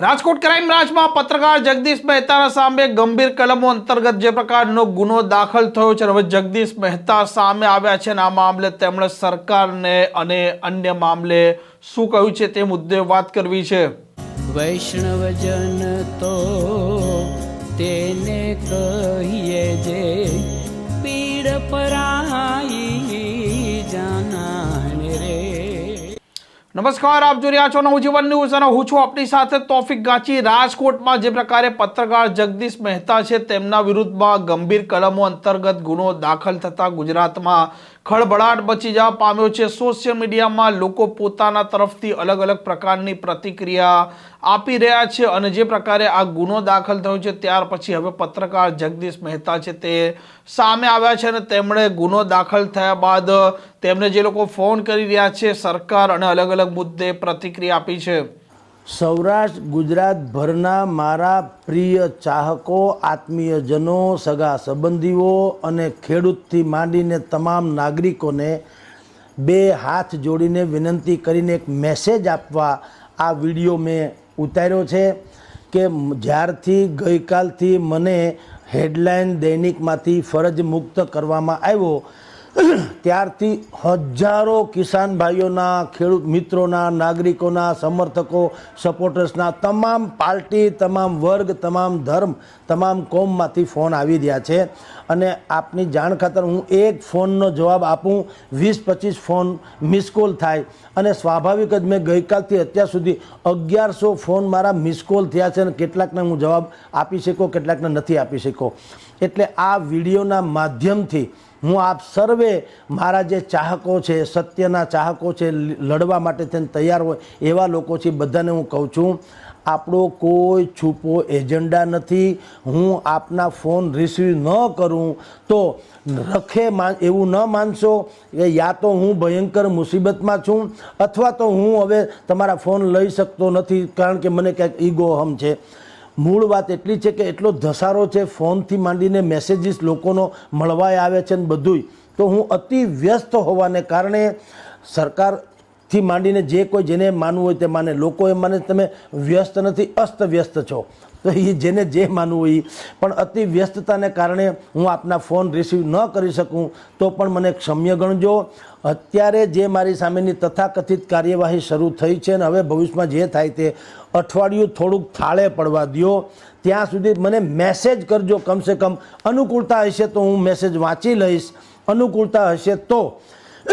Rajkot crime બ્રાન્ચમાં પત્રકાર જગદીશ મહેતાના સામે ગંભીર કલમો અંતર્ગત જે પ્રકારનો ગુનો દાખલ થયો છે હવે જગદીશ મહેતા સામે આવ્યા છે અને આ મામલે તેમણે સરકારને અને અન્ય મામલે શું કહ્યું છે તે મુદ્દે વાત કરવી છે. વૈષ્ણવજન તો તેને કહીએ જે પીડ પરાઈ નમસ્કાર, આપ જોઈ રહ્યા છો નવજીવન ન્યૂઝ અને હું છું આપની સાથે તોફિક ગાંચી. રાજકોટમાં જે પ્રકારે પત્રકાર જગદીશ મહેતા છે, તેમના વિરુદ્ધમાં ગંભીર કલમો અંતર્ગત ગુનો દાખલ થતા ગુજરાતમાં ખળભળાટ બચી જવા પામ્યો છે. સોશિયલ મીડિયામાં લોકો પોતાના તરફથી અલગ અલગ પ્રકારની પ્રતિક્રિયા આપી રહ્યા છે અને જે પ્રકારે આ ગુનો દાખલ થયો છે, ત્યાર પછી હવે પત્રકાર જગદીશ મહેતા છે તે સામે આવ્યા છે અને તેમણે ગુનો દાખલ થયા બાદ તેમને જે લોકો ફોન કરી રહ્યા છે, સરકાર અને અલગ અલગ મુદ્દે પ્રતિક્રિયા આપી છે. સૌરાષ્ટ્ર ગુજરાતભરના મારા પ્રિય ચાહકો, આત્મીયજનો, સગા સંબંધીઓ અને ખેડૂતથી માંડીને તમામ નાગરિકોને બે હાથ જોડીને વિનંતી કરીને એક મેસેજ આપવા આ વીડિયો મેં ઉતાર્યો છે કે જ્યારથી ગઈકાલથી મને હેડલાઇન દૈનિકમાંથી ફરજ મુક્ત કરવામાં આવ્યો ત્યારથી હજારો કિસાન ભાઈઓના, ખેડૂત મિત્રોના, નાગરિકોના, સમર્થકો સપોર્ટર્સના તમામ પાર્ટી, તમામ વર્ગ, તમામ ધર્મ, તમામ કોમમાંથી ફોન આવી રહ્યા છે. અને આપની જાણ ખાતર હું એક ફોનનો જવાબ આપું, વીસ પચીસ ફોન મિસ કોલ થાય. અને સ્વાભાવિક જ મેં ગઈકાલથી અત્યાર સુધી અગિયારસો ફોન મારા મિસ કોલ થયા છે અને કેટલાકને હું જવાબ આપી શકો કેટલાકને નથી આપી શકો એટલે આ વિડીયોના માધ્યમથી હું આપ સર્વે મારા જે ચાહકો છે, સત્યના ચાહકો છે લડવા માટે થઈને તૈયાર હોય એવા લોકો છે, બધાને હું કહું છું, આપણો કોઈ છૂપો એજન્ડા નથી. હું આપના ફોન રિસીવ ન કરું તો રખે માન, એવું ન માનશો કે યા તો હું ભયંકર મુસીબતમાં છું અથવા તો હું હવે તમારા ફોન લઈ શકતો નથી કારણ કે મને ક્યાંક ઈગો હમ છે. મૂળ વાત એટલી છે કે એટલો ધસારો છે, ફોનથી માંડીને મેસેજીસ લોકોનો મળવાય આવે છે ને બધુંય. તો હું અતિ વ્યસ્ત હોવાને કારણે સરકારથી માંડીને જે કોઈ જેને માનવું હોય તે માને. લોકો એ માને તમે વ્યસ્ત નથી, અસ્ત વ્યસ્ત છો. તો એ જેને જે માનવું હોય. પણ અતિ વ્યસ્તતાને કારણે હું આપના ફોન રિસીવ ન કરી શકું, તો પણ મને ક્ષમ્ય ગણજો. અત્યારે જે મારી સામેની તથાકથિત કાર્યવાહી શરૂ થઈ છે અને હવે ભવિષ્યમાં જે થાય તે અઠવાડિયું થોડુંક થાળે પડવા દ્યો. ત્યાં સુધી મને મેસેજ કરજો કમસે કમ. અનુકૂળતા હશે તો હું મેસેજ વાંચી લઈશ. અનુકૂળતા હશે તો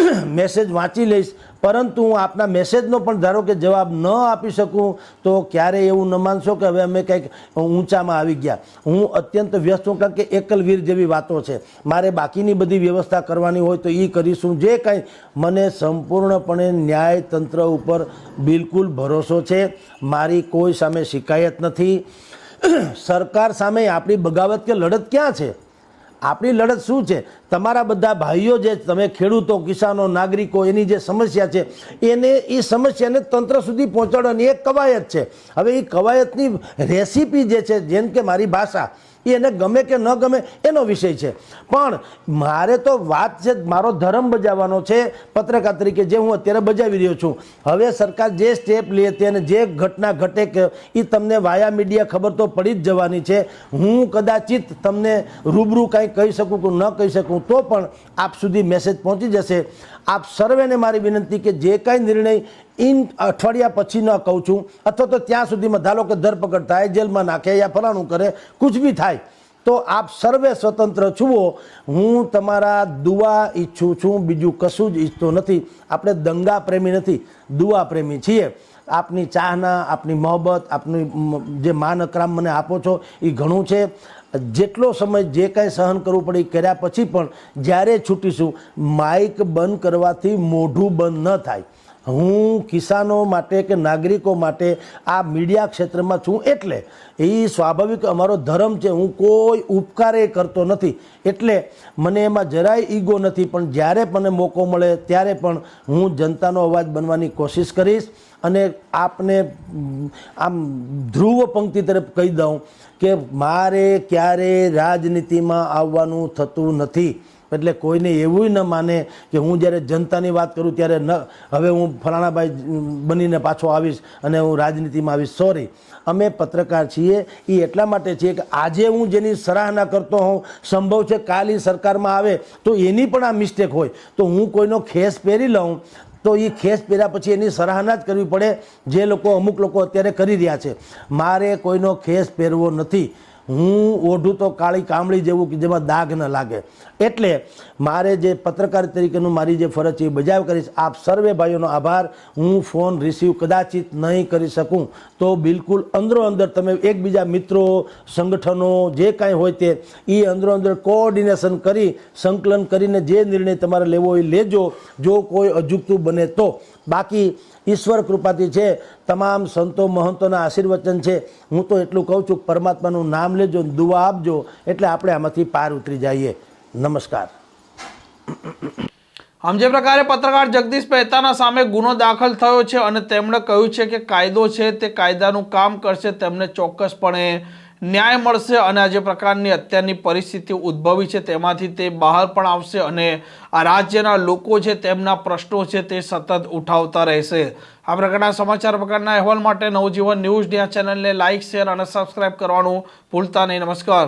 મેસેજ વાંચી લઈશ, પરંતુ હું આપના મેસેજનો પણ ધારો કે જવાબ ન આપી શકું, તો ક્યારેય એવું ન માનશો કે હવે અમે કંઈક ઊંચામાં આવી ગયા. હું અત્યંત વ્યસ્ત છું કારણ કે એકલવીર જેવી વાતો છે. મારે બાકીની બધી વ્યવસ્થા કરવાની હોય તો એ કરીશું. જે કાંઈ મને સંપૂર્ણપણે ન્યાયતંત્ર ઉપર બિલકુલ ભરોસો છે. મારી કોઈ સામે શિકાયત નથી. સરકાર સામે આપણી બગાવત કે લડત ક્યાં છે? આપણી લડત શું છે? તમારા બધા ભાઈઓ જે તમે ખેડૂતો, કિસાનો, નાગરિકો, એની જે સમસ્યા છે, એને એ સમસ્યાને તંત્ર સુધી પહોંચાડવાની એક કવાયત છે. હવે એ કવાયતની રેસીપી જે છે, જેમ કે મારી ભાષા એ એને ગમે કે ન ગમે એનો વિષય છે. પણ મારે તો વાત છે, મારો ધર્મ બજાવવાનો છે, પત્રકાર તરીકે જે હું અત્યારે બજાવી રહ્યો છું. હવે સરકાર જે સ્ટેપ લે તે જે ઘટના ઘટે કે એ તમને વાયા મીડિયા ખબર તો પડી જ જવાની છે. હું કદાચિત તમને રૂબરૂ કાંઈ કહી શકું કે ન કહી શકું, તો પણ આપ સુધી મેસેજ પહોંચી જશે. આપ સર્વેને મારી વિનંતી કે જે કાંઈ નિર્ણય ઇન અઠવાડિયા પછી ન કહું છું. અથવા તો ત્યાં સુધીમાં ધારો કે ધરપકડ થાય, જેલમાં નાખે યા ફલાણું કરે, કુછ બી થાય, તો આપ સર્વે સ્વતંત્ર છુઓ હું તમારા દુઆ ઈચ્છું છું, બીજું કશું જ ઈચ્છતો નથી. આપણે દંગા પ્રેમી નથી દુઆ પ્રેમી છીએ. આપની ચાહના, આપની મોહબ્બત, આપની જે માન અકરામ મને આપો છો, એ ઘણું છે. જેટલો સમય જે કાંઈ સહન કરવું પડે એ કર્યા પછી પણ જ્યારે છૂટીશું, માઇક બંધ કરવાથી મોઢું બંધ ન થાય. હું કિસાનો માટે કે નાગરિકો માટે આ મીડિયા ક્ષેત્રમાં છું એટલે એ સ્વાભાવિક અમારો ધર્મ છે, હું કોઈ ઉપકારે કરતો નથી. એટલે મને એમાં જરાય ઈગો નથી, પણ જ્યારે મને મોકો મળે ત્યારે પણ હું જનતાનો અવાજ બનવાની કોશિશ કરીશ અને આપને આમ ધ્રુવ પંક્તિ તરફ કહી દઉં કે મારે ક્યારે રાજનીતિમાં આવવાનું થતું નથી. એટલે કોઈને એવું ન માને કે હું જ્યારે જનતાની વાત કરું ત્યારે ન હવે હું ફલાણાભાઈ બનીને પાછો આવીશ અને હું રાજનીતિમાં આવીશ. સોરી અમે પત્રકાર છીએ. એ એટલા માટે છીએ કે આજે હું જેની સરાહના કરતો હોઉં, સંભવ છે કાલ સરકારમાં આવે, તો એની પણ આ મિસ્ટેક હોય. તો હું કોઈનો ખેસ પહેરી લઉં, તો એ ખેસ પહેર્યા પછી એની સરાહના જ કરવી પડે. જે લોકો અમુક લોકો અત્યારે કરી રહ્યા છે. મારે કોઈનો ખેસ પહેરવો નથી. હું ઓઢું તો કાળી કામળી જેવું કે જેમાં દાગ ન લાગે. એટલે મારે જે પત્રકાર તરીકેનું મારી જે ફરજ છે એ બજાવ કરીશ. આપ સર્વે ભાઈઓનો આભાર. હું ફોન રિસીવ કદાચિત નહીં કરી શકું. તો બિલકુલ અંદરો અંદર તમે એકબીજા મિત્રો, સંગઠનો, જે કાંઈ હોય તે એ અંદરો અંદર કોઓર્ડિનેશન કરી, સંકલન કરીને જે નિર્ણય તમારે લેવો એ લેજો. જો કોઈ અજુગતું બને તો. બાકી ઈશ્વર કૃપાથી છે. તમામ સંતો મહંતોના આશીર્વચન છે. હું તો એટલું કહું છું, પરમાત્માનું નામ લેજો દુઆ આપજો, એટલે આપણે આમાંથી પાર ઉતરી જઈએ. નમસ્કાર. આમ જે પ્રકારે પત્રકાર જગદીશ મહેતાના સામે ગુનો દાખલ થયો છે અને તેમણે કહ્યું છે કે કાયદો છે તે કાયદાનું કામ કરશે તેમને ચોક્કસપણે ન્યાય મળશે અને આ જે પ્રકારની અત્યારની પરિસ્થિતિ ઉદ્ભવી છે, તેમાંથી તે બહાર પણ આવશે અને આ રાજ્યના લોકો છે, તેમના પ્રશ્નો છે, તે સતત ઉઠાવતા રહેશે. આ પ્રકારના સમાચાર પ્રકારના અહેવાલ માટે નવજીવન ન્યૂઝ ન્યા ચેનલને લાઇક, શેર અને સબસ્ક્રાઇબ કરવાનું ભૂલતા નહીં. નમસ્કાર.